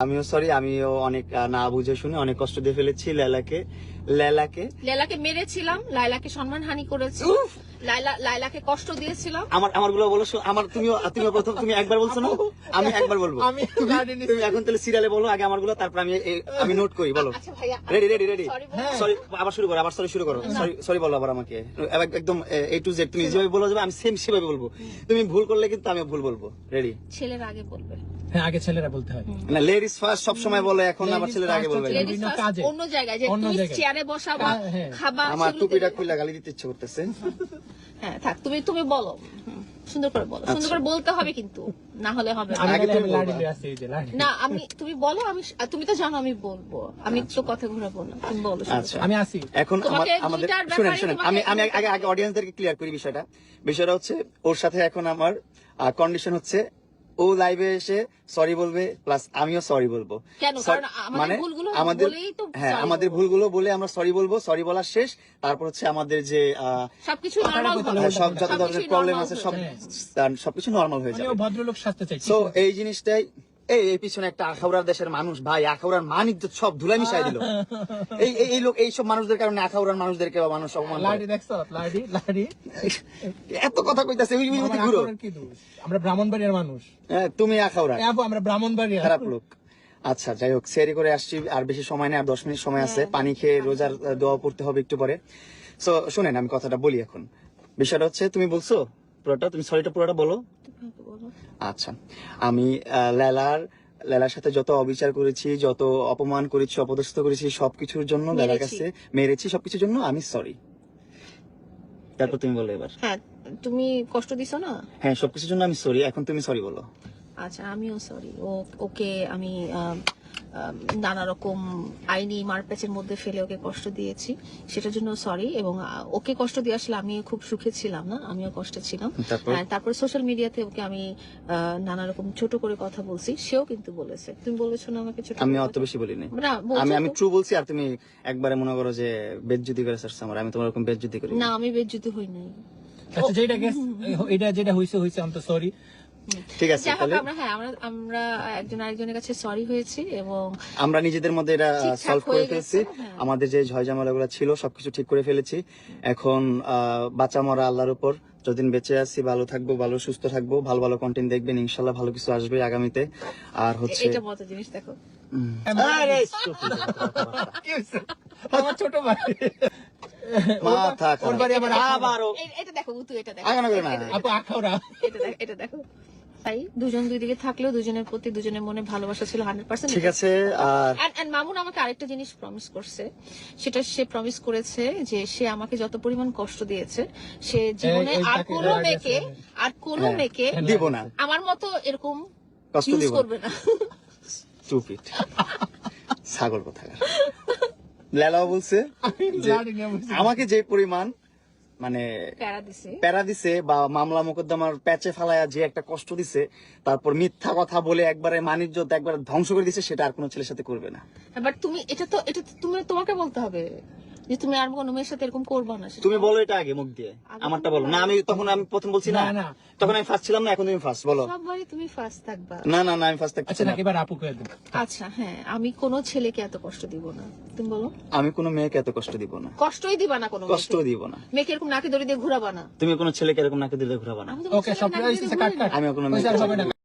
আমিও সরি আমিও অনেক না বুঝে শুনে অনেক কষ্ট দিয়ে ফেলেছি লেলাকে। লেলাকে মেরেছিলাম লাইলাকে সম্মানহানি করেছি। লাইলা লাইলাকে কষ্ট দিয়েছিলাম। আমার আমার বলো আমার তুমিও তুমি প্রথম তুমি একবার বলছো না? আমি একবার বলব। আমি তুমি লাড়ি নিচ্ছি। তুমি এখন তাহলে সিরিয়ালে বলো আগে আমার তারপর আমি আমি নোট করি বলো। আচ্ছা রেডি রেডি রেডি Sorry বলো। হ্যাঁ। সরি আবার শুরু করো আবার সরি শুরু করো। সরি সরি বলো আবার আমাকে। একদম এ টু জেড তুমি যেভাবে বলো যাবে আমি সেম সেভাবে বলব। তুমি ভুল করলে কিন্তু আমি ভুল বলব। রেডি ছেলের আগে বলবে। হ্যাঁ আগে ছেলেরা বলতে হয়। না লেডিস ফার্স্ট সব সময় বলে এখন আবার ছেলেরা আগে বলবে। অন্য জায়গায় যে তুমি জায়গায়। চেয়ারে বসাবা হ্যাঁ, হ্যাঁ। খাবা আমার টুপিটা খুলে গালি দিতে ইচ্ছে করতেছে। হ্যাঁ থাক তুমি তুমি বলো। সুন্দর করে বলো। সুন্দর করে বলতে হবে কিন্তু না হলে হবে না। আমি আগে তুমি লাড়ি দিয়ে আসছি এই যে লাড়ি। না আমি তুমি বলো আমি তুমি তো জানো আমি বলব। আমি তো কথা ঘুরাবো না তুমি বলো আচ্ছা। আমি আসি। এখন আমাদের শুনেন শুনেন আমি আমি আগে আগে অডিয়েন্সদেরকে ক্লিয়ার করি বিষয়টা। বিষয়টা হচ্ছে ওর সাথে এখন আমার কন্ডিশন হচ্ছে ও লাইভে এসে সরি বলবে প্লাস আমিও সরি বলব। কেন? Sorry- কারণ আমাদের মানে আমাদের হ্যাঁ আমাদের ভুলগুলো বলে আমরা সরি বলব সরি বলার শেষ। তারপর হচ্ছে আমাদের যে সব যত ধরনের প্রবলেম আছে সব। সবকিছু নর্মাল হয়ে যায় যাবে। ভদ্রলোক সাজতে চাই সো এই জিনিসটাই এই এই পিছনে একটা আখাউড়ার দেশের মানুষ ভাই আখাউড়ার মান ইজ্জত সব ধুলাই মিশাই দিল। এই এই- লোক এই সব মানুষদের কারণে আখাউড়ার মানুষদেরকে মানুষ অপমান লাড়ি দেখছ? লাড়ি লাড়ি? এত কথা কইতাছে ওই ওই আমার ঘুরো আমরা ব্রাহ্মণবাড়িয়ার মানুষ। হ্যাঁ, তুমি আখাউড়া। এ আমরা ব্রাহ্মণবাড়িয়া। খারাপ লোক। আচ্ছা যাই হোক সেরি করে আসছি আর বেশি সময় নেই আর দশ মিনিট সময় আছে। পানি খেয়ে রোজার দোয়া পড়তে হবে একটু পরে। সো শুনেন আমি কথাটা বলি এখন। বিষয়টা হচ্ছে তুমি বলছো পুরোটা তুমি সরিটা পুরোটা বলো। আচ্ছা আমি লেলার লেলার সাথে যত অবিচার করেছি যত অপমান করেছি অপদস্থ করেছি সবকিছুর জন্য লেলার কাছে মেরেছি সবকিছুর জন্য আমি সরি তারপর তুমি বলো এবার। হ্যাঁ তুমি কষ্ট দিছো না? হ্যাঁ সবকিছুর জন্য আমি সরি এখন তুমি সরি বলো। আচ্ছা আমিও সরি ও ওকে আম, নানা রকম আইনি মারপ্যাচের মধ্যে ফেলে ওকে কষ্ট দিয়েছি। সেটার জন্য সরি এবং ওকে কষ্ট দিয়ে আসলে আমি খুব সুখে ছিলাম না? আমিও কষ্টে ছিলাম। তারপর? সোশ্যাল মিডিয়াতে ওকে আমি নানা রকম ছোট করে কথা বলছি সেও কিন্তু বলেছে। তুমি বলেছ না আমাকে ছোট আমি অত বেশি বলিনি। আমি আমি ট্রু বলছি আর তুমি একবারে মনে করো যে বেজ্জুতি করে আসছে আমার আমি তোমার এরকম বেজ্জুতি করি না আমি বেজ্জুতি হই নাই। আচ্ছা যেটা গেস এটা যেটা হইছে হইছে আমি তো সরি ঠিক আছে তাহলে আমরা হ্যাঁ আমরা আমরা একজন আরেকজনের কাছে সরি হয়েছি এবং আমরা নিজেদের মধ্যে এটা সলভ করে ফেলছি। হ্যাঁ। আমাদের যে ঝয় ঝামেলাগুলো ছিল সবকিছু ঠিক করে ফেলেছি। এখন বাঁচা মরা আল্লাহর উপর যতদিন বেঁচে আছি ভালো থাকব ভালো সুস্থ থাকব ভালো ভালো কন্টেন্ট দেখবেন ইনশাল্লাহ ভালো কিছু আসবে আগামীতে। আর হচ্ছে এটা মতো জিনিস দেখো? আমার ছোট ভাই। মাথা এটা দেখো এটা দেখো আগানো না। আপু আখাওড়া এটা দেখো এটা দেখো। তাই দুজন দুই দিকে থাকলেও দুজনের প্রতি দুজনের মনে ভালোবাসা ছিল হান্ড্রেড পার্সেন্ট ঠিক আছে আর মামুন আমাকে আরেকটা জিনিস প্রমিস করছে। সেটা সে প্রমিস করেছে যে সে আমাকে যত পরিমাণ কষ্ট দিয়েছে সে জীবনে আর কোনো মেয়েকে আর কোনো হ্যাঁ, মেয়েকে দিব না। আমার মতো এরকম কষ্ট দিব করবে না। স্টুপিড ছাগল কথা লেলাও বলছে। আমাকে যে পরিমাণ মানে প্যারা দিছে। বা মামলা মোকদ্দমার প্যাচে ফালায়া যে একটা কষ্ট দিছে তারপর মিথ্যা কথা বলে একবারে মানিজ্য একবারে ধ্বংস করে দিছে সেটা আর কোনো ছেলের সাথে করবে না। বাট তুমি এটা তো এটা তুমি তোমাকে বলতে হবে। যে তুমি আর কোনো মেয়ের সাথে এরকম করবা না তুমি বলো এটা আগে মুখ দিয়ে আমারটা বলো। না আমি তখন আমি প্রথম বলছি না। না। তখন আমি ফার্স্ট ছিলাম না এখন তুমি ফার্স্ট বলো। সববারই তুমি ফার্স্ট থাকবা। না না না আমি ফার্স্ট থাকছি আচ্ছা না। এবার আপু কয়ে দেন আচ্ছা হ্যাঁ আমি কোনো ছেলেকে এত কষ্ট দিব না। তুমি বলো। আমি কোনো মেয়েকে এত কষ্ট দিব না। কষ্টই দিবা না কোনো কষ্ট দিব না। মেয়েকে এরকম নাকি দড়ি দিয়ে ঘুরাবা না। তুমি কোনো ছেলেকে এরকম নাকে দিলে ঘুরাবা না। আমি ওকে সব দড়ি না। কোনো